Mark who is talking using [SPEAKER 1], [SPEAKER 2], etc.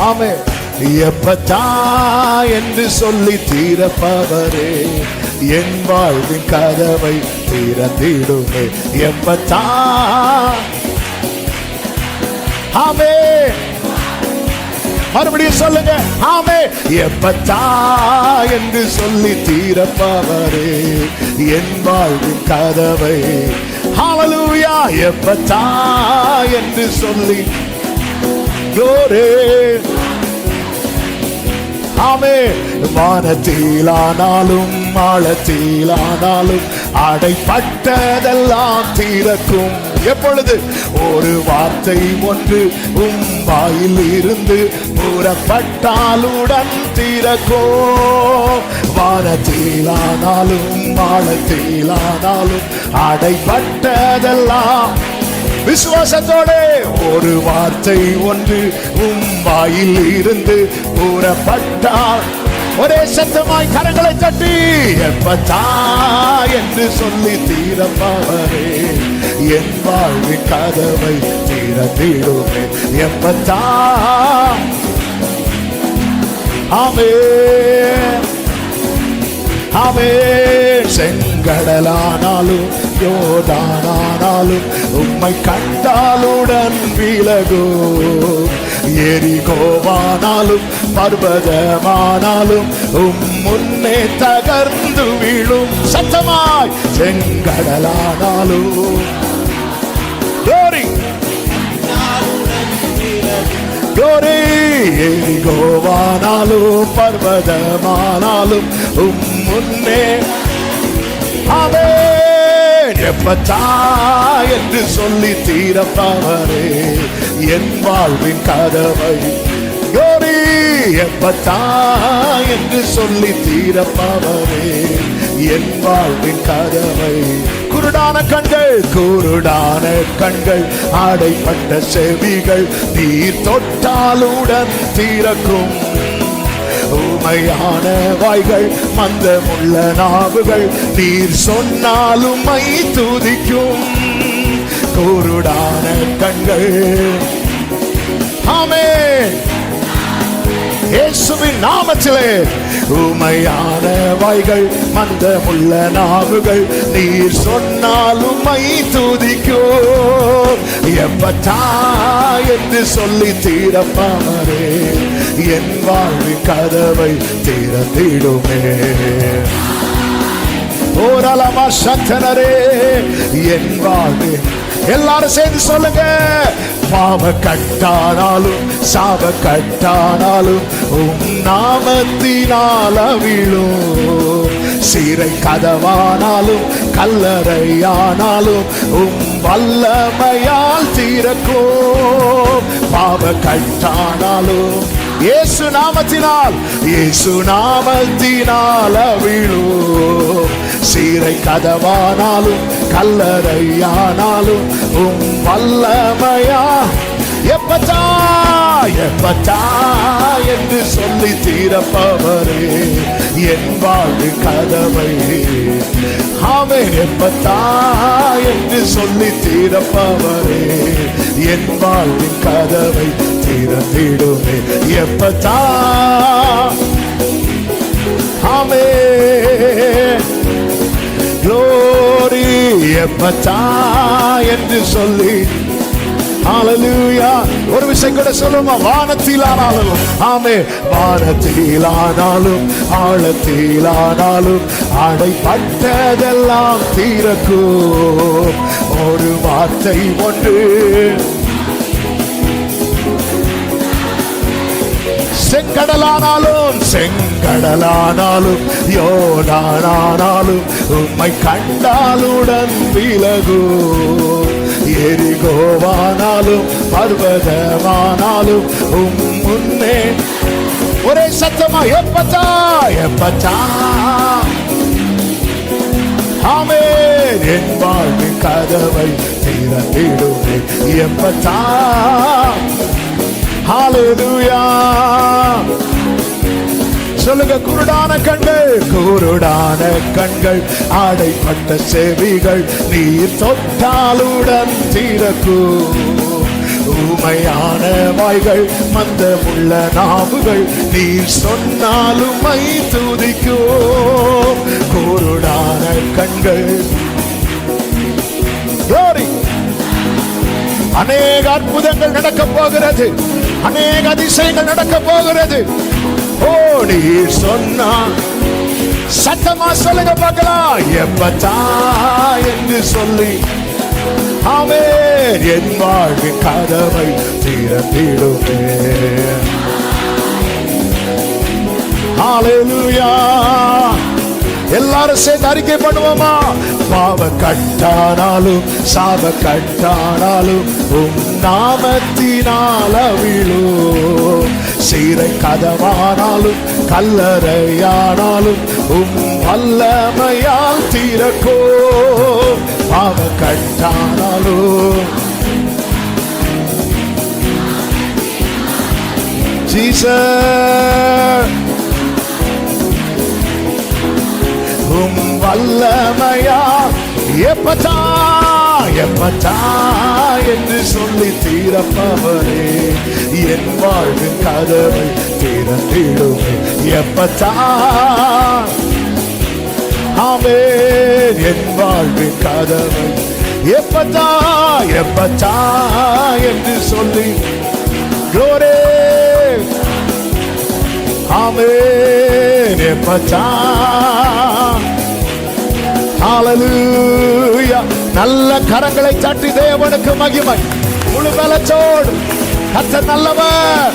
[SPEAKER 1] ஆமே எப்பத்தா என்று சொல்லி தீரப்பவரே என் வாழ்வின் கதவை திறந்திடுமே. எப்பத்தா ஆமே மறுபடியும் சொல்லுங்க ஆமே எப்பத்தா என்று சொல்லி தீரப்பவரே என் வாழ்வின் கதவை. ஹalleluya எப்பத்தா என்று சொல்லி யோரே ஆமே வானத்திலானாலும் ஆழத்திலானாலும் அடைப்பட்டதெல்லாம் தீரக்கும். எப்பொழுது? ஒரு வார்த்தை ஒன்று உம் வாயில் இருந்து கூறப்பட்டாலுடன் தீரக்கோ வானத்திலானாலும் ஆழத்திலானாலும் அடைப்பட்டதெல்லாம் விசுவாசத்தோடு. ஒரு வார்த்தை ஒன்று உம் வாயில் இருந்து கூறப்பட்டால் ஒரே சத்தமாய் கரங்களை தட்டி எப்பத்தா என்று சொல்லி தீரப்பாவரே என் வாழ்வு கதவை தீர தீரத்திடுமே எப்பத்தா ஆமே ஆமே செங்கடலானாலும் யோதானானாலும் உம்மை கண்டாலுடன் விலகோ. எரிகோவானாலும் பர்வதமானாலும் உம் முன்னே தகர்ந்து விழும். சத்தமாய் செங்கடலானாலும். Glory! கோரே எரிகோவானாலும் பர்வதமானாலும் உம் முன்னே. அவே எப்பத்தா என்று சொல்லி தீரப்பவரே. என் வாழ்வின் கதவை கோரி எப்பத்தா என்று சொல்லி தீரப்பவரே. என் வாழ்வின் கதவை குருடான கண்கள் குருடான கண்கள் ஆடைப்பட்ட செவிகள் நீர் தொட்டாலுடன் தீரக்கும். ஊமையான வாய்கள் மந்தமுள்ள நாவுகள் நீர் சொன்னாலும் மை துதிக்கும். கூருடான கண்கள். ஆமே இயேசுவின் நாமத்திலே. உமையான வாய்கள் மந்த முள்ள நாவுகள் நீர் சொன்னால் உமை துதிக்கோ எப்பத்தா என்று சொல்லி தீரப்பாமரே என் வாழ்வின் கதவை திறந்திடுமே. ஓரளமா சத்தனரே என் வாழ்வின் எல்லாரும் சேர்ந்து சொல்லுங்க. பாவ கட்டானாலும் சாப கட்டானாலும் உம் நாமத்தினால் அவிழும். சீரை கதவானாலும் கல்லறையானாலும் உம் வல்லமையால் தீரக்கும். பாவ கட்டானாலும் இயேசு நாமத்தினால் இயேசு நாமத்தினால் அவிழும். சீரை கதவானாலும் கல்லறையானாலும் உம் வல்லமையா? எப்பச்சா எப்பச்சா என்று சொல்லி தீரப்பவரே என் வாழ்வு கதவை. அவன் எப்பத்தா என்று சொல்லி தீரப்பவரே என் வாழ்வு கதவை திறந்திடுமே. எப்பத்தா ஆமே எப்பத்தா என்று சொல்லி. ஹalleluya ஒரு விஷயம் கூட சொல்லுமா? வானத்திலானாலும். ஆமே வானத்திலானாலும் ஆழத்திலானாலும் அடைப்பட்டதெல்லாம் தீரக்கும் ஒரு வார்த்தை ஒன்று. செங்கடலானாலும் செங்கடலானாலும் யோனானாலும் உம்மை கண்டாலுடன் விலகு. எரிகோவானாலும் பர்வதமானாலும் உம் முன்னே. ஒரே சத்தமா எப்பத்தா எப்பத்தா ஆமே என் வாழ்வு கதவை திறந்திடுமே எப்பத்தா ஹalleluya சொல்லுங்க குருடான கண்கள் குருடான கண்கள் ஆடைப்பட்ட செவிகள் நீர் தொட்டாலுடன் தீரக்கும் ஊமையான வாய்கள் மந்தமுள்ள நாவுகள் நீர் சொன்னாலும் மை துதிக்கோ. குருடான கண்கள். அநேக அற்புதங்கள் நடக்கப் போகிறது. அநேக அதிசயங்கள் நடக்க போகிறது. ஓ நீ சொன்னா சத்தமா சொல்லுங்க பார்க்கலாம். எப்பத்தா என்று சொல்லி ஆமே என் வாழ்வின் கதவை திறந்திடுமே. Hallelujah எல்லாரும் சேர்ந்து அறிக்கை பண்ணுவோமா? பாவ கட்டானாலும் சாப கட்டானாலும் உம் நாமத்தினால விழோ சீரை கதவானாலும் கல்லறையானாலும் உம் வல்லமையால் தீரக்கோ பாவ கட்டானாலும். Jesus. எப்பதா எப்பதா என்று சொல்லி தீரப்பவரே என் வாழ்வு கதவை திறந்திடுமே. எப்பதா ஆமே என் வாழ்வு கதவை எப்பதா எப்பதா என்று சொல்லி குளோரே ஆமே எப்பதா Hallelujah. நல்ல கரங்களை சாட்டி தேவனுக்கு மகிமை. முழு பலச்சோடு கர்த்தர் நல்லவர்.